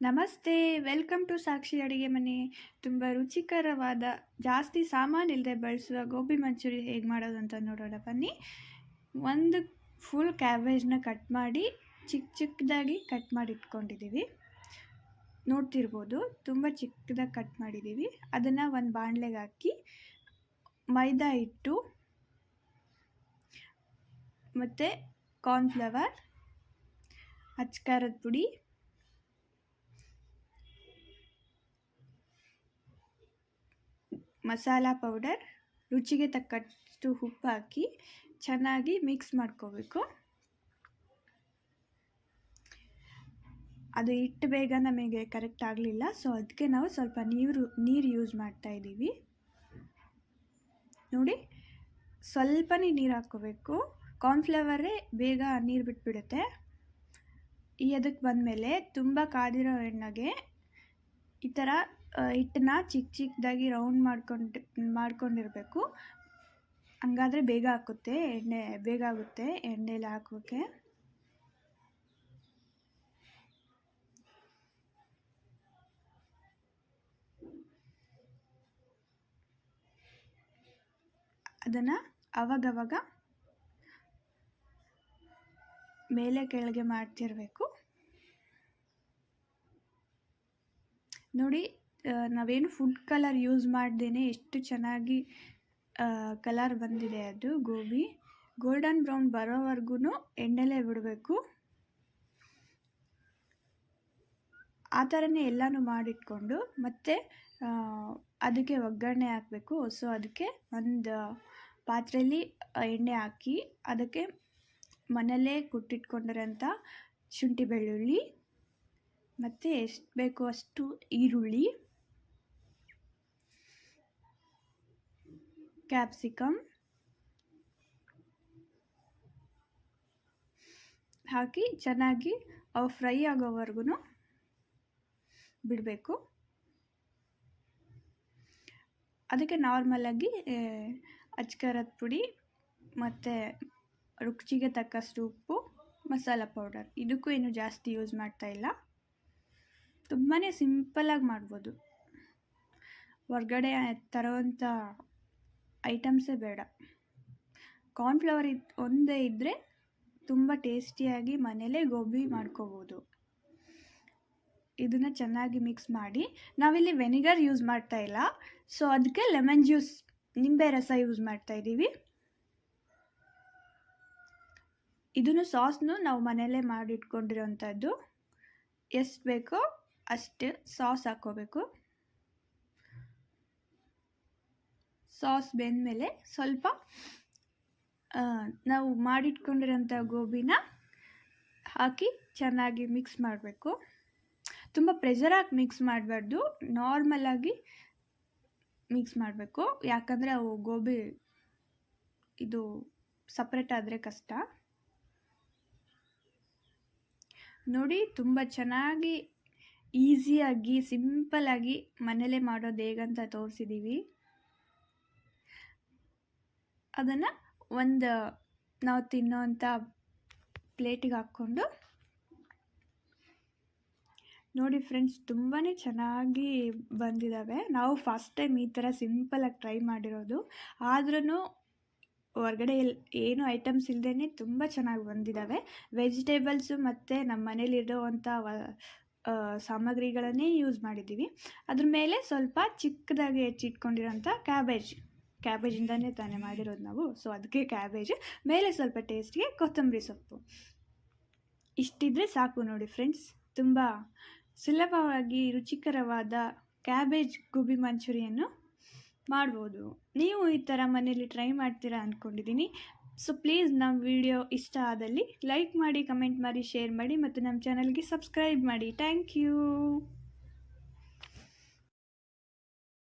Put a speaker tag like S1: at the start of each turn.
S1: ನಮಸ್ತೆ, welcome to ಸಾಕ್ಷಿ ಅಡುಗೆ ಮನೆ. ತುಂಬ ರುಚಿಕರವಾದ, ಜಾಸ್ತಿ ಸಾಮಾನು ಇಲ್ಲದೆ ಬಳಸುವ ಗೋಬಿ ಮಂಚೂರಿ ಹೇಗೆ ಮಾಡೋದು ಅಂತ ನೋಡೋಣ ಬನ್ನಿ. ಒಂದು ಫುಲ್ ಕ್ಯಾಬೇಜ್ನ ಕಟ್ ಮಾಡಿ ಚಿಕ್ಕ ಚಿಕ್ಕದಾಗಿ ಕಟ್ ಮಾಡಿ ಇಟ್ಕೊಂಡಿದ್ದೀವಿ. ನೋಡ್ತಿರ್ಬೋದು, ತುಂಬ ಚಿಕ್ಕದಾಗಿ ಕಟ್ ಮಾಡಿದ್ದೀವಿ. ಅದನ್ನು ಒಂದು ಬಾಣಲೆಗೆ ಹಾಕಿ, ಮೈದಾ ಹಿಟ್ಟು, ಮತ್ತು ಕಾರ್ನ್ಫ್ಲವರ್ ಅಚ್ಕಾರದ ಪುಡಿ ಮಸಾಲ ಪೌಡರ್, ರುಚಿಗೆ ತಕ್ಕಷ್ಟು ಉಪ್ಪು ಹಾಕಿ ಚೆನ್ನಾಗಿ ಮಿಕ್ಸ್ ಮಾಡ್ಕೋಬೇಕು. ಅದು ಹಿಟ್ಟು ಬೇಗ ನಮಗೆ ಕರೆಕ್ಟ್ ಆಗಲಿಲ್ಲ ಸೊ ಅದಕ್ಕೆ ನಾವು ಸ್ವಲ್ಪ ನೀರು ನೀರು ಯೂಸ್ ಮಾಡ್ತಾ ಇದ್ದೀವಿ. ನೋಡಿ, ಸ್ವಲ್ಪನೇ ನೀರು ಹಾಕ್ಕೋಬೇಕು. ಕಾರ್ನ್ಫ್ಲವರೇ ಬೇಗ ನೀರು ಬಿಟ್ಬಿಡುತ್ತೆ. ಈ ಅದಕ್ಕೆ ಬಂದಮೇಲೆ ತುಂಬ ಕಾದಿರೋ ಎಣ್ಣೆಗೆ ಈ ಥರ ಹಿಟ್ಟನ್ನ ಚಿಕ್ಕ ಚಿಕ್ಕದಾಗಿ ರೌಂಡ್ ಮಾಡ್ಕೊಂಡು, ಮಾಡ್ಕೊಂಡಿರಬೇಕು. ಹಂಗಾದರೆ ಬೇಗ ಹಾಕುತ್ತೆ, ಎಣ್ಣೆ, ಬೇಗ ಆಗುತ್ತೆ ಎಣ್ಣೆಲಿ ಹಾಕೋಕ್ಕೆ ಅದನ್ನು ಅವಾಗವಾಗ ಮೇಲೆ ಕೆಳಗೆ ಮಾಡ್ತಿರಬೇಕು. ನೋಡಿ ನಾವೇನು ಫುಡ್ ಕಲರ್ ಯೂಸ್ ಮಾಡ್ದೇನೆ ಎಷ್ಟು ಚೆನ್ನಾಗಿ ಕಲರ್ ಬಂದಿದೆ ಅದು ಗೋಬಿ. ಗೋಲ್ಡನ್ ಬ್ರೌನ್ ಬರೋವರೆಗೂ ಎಣ್ಣೆಲೇ ಬಿಡಬೇಕು. ಆ ಥರನೇ ಎಲ್ಲನೂ ಮಾಡಿಟ್ಕೊಂಡು, ಮತ್ತು ಅದಕ್ಕೆ ಒಗ್ಗರಣೆ ಹಾಕಬೇಕು. ಸೊ ಅದಕ್ಕೆ ಒಂದು ಪಾತ್ರೆಯಲ್ಲಿ ಎಣ್ಣೆ ಹಾಕಿ ಅದಕ್ಕೆ ಮನೆಯಲ್ಲೇ ಕುಟ್ಟಿಟ್ಕೊಂಡಿರೋಂಥ ಶುಂಠಿ ಬೆಳ್ಳುಳ್ಳಿ ಮತ್ತು ಎಷ್ಟು ಬೇಕೋ ಅಷ್ಟು ಈರುಳ್ಳಿ ಕ್ಯಾಪ್ಸಿಕಮ್ ಹಾಕಿ ಚೆನ್ನಾಗಿ ಅವು ಫ್ರೈ ಆಗೋವರೆಗೂ ಬಿಡಬೇಕು. ಅದಕ್ಕೆ ನಾರ್ಮಲಾಗಿ ಅಚ್ಕರದ ಪುಡಿ ಮತ್ತು ರುಚಿಗೆ ತಕ್ಕಷ್ಟು ಉಪ್ಪು, ಮಸಾಲ ಪೌಡರ್ ಇದಕ್ಕೂ ಏನು ಜಾಸ್ತಿ ಯೂಸ್ ಮಾಡ್ತಾ ಇಲ್ಲ. ತುಂಬಾ ಸಿಂಪಲ್ಲಾಗಿ ಮಾಡ್ಬೋದು. ಹೊರ್ಗಡೆ ತರೋವಂಥ ಐಟಮ್ಸೇ ಬೇಡ. ಕಾರ್ನ್ಫ್ಲವರ್ ಇದು, ಒಂದೇ ಇದ್ದರೆ ತುಂಬ ಟೇಸ್ಟಿಯಾಗಿ ಮನೇಲೇ ಗೋಬಿ ಮಾಡ್ಕೋಬೋದು. ಇದನ್ನು ಚೆನ್ನಾಗಿ ಮಿಕ್ಸ್ ಮಾಡಿ, ನಾವಿಲ್ಲಿ ವೆನಿಗರ್ ಯೂಸ್ ಮಾಡ್ತಾ ಇಲ್ಲ. ಸೊ ಅದಕ್ಕೆ ಲೆಮನ್ ಜ್ಯೂಸ್, ನಿಂಬೆ ರಸ ಯೂಸ್ ಮಾಡ್ತಾ ಇದ್ದೀವಿ ಇದನ್ನು ಸಾಸ್ನು ನಾವು ಮನೇಲೇ ಮಾಡಿಟ್ಕೊಂಡಿರೋಂಥದ್ದು. ಎಷ್ಟು ಬೇಕೋ ಅಷ್ಟು ಸಾಸ್ ಹಾಕ್ಕೋಬೇಕು. ಸಾಸ್ ಬೆಂದಮೇಲೆ ಸ್ವಲ್ಪ ನಾವು ಮಾಡಿಟ್ಕೊಂಡಿರೋಂಥ ಗೋಬಿನ ಹಾಕಿ ಚೆನ್ನಾಗಿ ಮಿಕ್ಸ್ ಮಾಡಬೇಕು. ತುಂಬ ಪ್ರೆಷರ್ ಹಾಕಿ ಮಿಕ್ಸ್ ಮಾಡಬಾರ್ದು. ನಾರ್ಮಲಾಗಿ ಮಿಕ್ಸ್ ಮಾಡಬೇಕು. ಯಾಕಂದರೆ ಅವು ಗೋಬಿ ಇದು ಸಪ್ರೇಟ್ ಆದರೆ ಕಷ್ಟ. ನೋಡಿ, ತುಂಬ ಚೆನ್ನಾಗಿ ಈಸಿಯಾಗಿ ಸಿಂಪಲಾಗಿ ಮನೇಲೇ ಮಾಡೋದು ಹೇಗಂತ ತೋರಿಸಿದ್ದೀವಿ ಅದನ್ನು ಒಂದು, ನಾವು ತಿನ್ನೋವಂಥ ಪ್ಲೇಟಿಗೆ ಹಾಕ್ಕೊಂಡು ನೋಡಿ ಫ್ರೆಂಡ್ಸ್ ತುಂಬಾ ಚೆನ್ನಾಗಿ ಬಂದಿದ್ದಾವೆ ನಾವು ಫಸ್ಟ್ ಟೈಮ್ ಈ ಥರ ಸಿಂಪಲಾಗಿ ಟ್ರೈ ಮಾಡಿರೋದು. ಆದ್ರೂ ಹೊರಗಡೆ ಏನು ಐಟಮ್ಸ್ ಇಲ್ಲದೇ ತುಂಬ ಚೆನ್ನಾಗಿ ಬಂದಿದ್ದಾವೆ ವೆಜಿಟೇಬಲ್ಸು ಮತ್ತು ನಮ್ಮ ಮನೇಲಿರೋವಂಥ ಸಾಮಗ್ರಿಗಳನ್ನೇ ಯೂಸ್ ಮಾಡಿದ್ದೀವಿ. ಅದ್ರ ಮೇಲೆ ಸ್ವಲ್ಪ ಚಿಕ್ಕದಾಗಿ ಹೆಚ್ಚಿಟ್ಕೊಂಡಿರೋಂಥ ಕ್ಯಾಬೇಜ್ ಕ್ಯಾಬೇಜಿಂದನೇ ತಾನೇ ಮಾಡಿರೋದು ನಾವು. ಸೊ ಅದಕ್ಕೆ ಕ್ಯಾಬೇಜ್ ಮೇಲೆ ಸ್ವಲ್ಪ ಟೇಸ್ಟ್ಗೆ ಕೊತ್ತಂಬರಿ ಸೊಪ್ಪು. ಇಷ್ಟಿದ್ರೆ ಸಾಕು ನೋಡಿ ಫ್ರೆಂಡ್ಸ್ ತುಂಬ ಸುಲಭವಾಗಿ ರುಚಿಕರವಾದ ಕ್ಯಾಬೇಜ್ ಗೋಬಿ ಮಂಚೂರಿಯನ್ನು ಮಾಡ್ಬೋದು. ನೀವು ಈ ಥರ ಮನೇಲಿ ಟ್ರೈ ಮಾಡ್ತೀರಾ ಅಂದ್ಕೊಂಡಿದ್ದೀನಿ ಸೊ ಪ್ಲೀಸ್ ನಮ್ಮ ವಿಡಿಯೋ ಇಷ್ಟ ಆದಲ್ಲಿ ಲೈಕ್ ಮಾಡಿ ಕಮೆಂಟ್ ಮಾಡಿ ಶೇರ್ ಮಾಡಿ, ಮತ್ತು ನಮ್ಮ ಚಾನಲ್ಗೆ ಸಬ್ಸ್ಕ್ರೈಬ್ ಮಾಡಿ. Thank you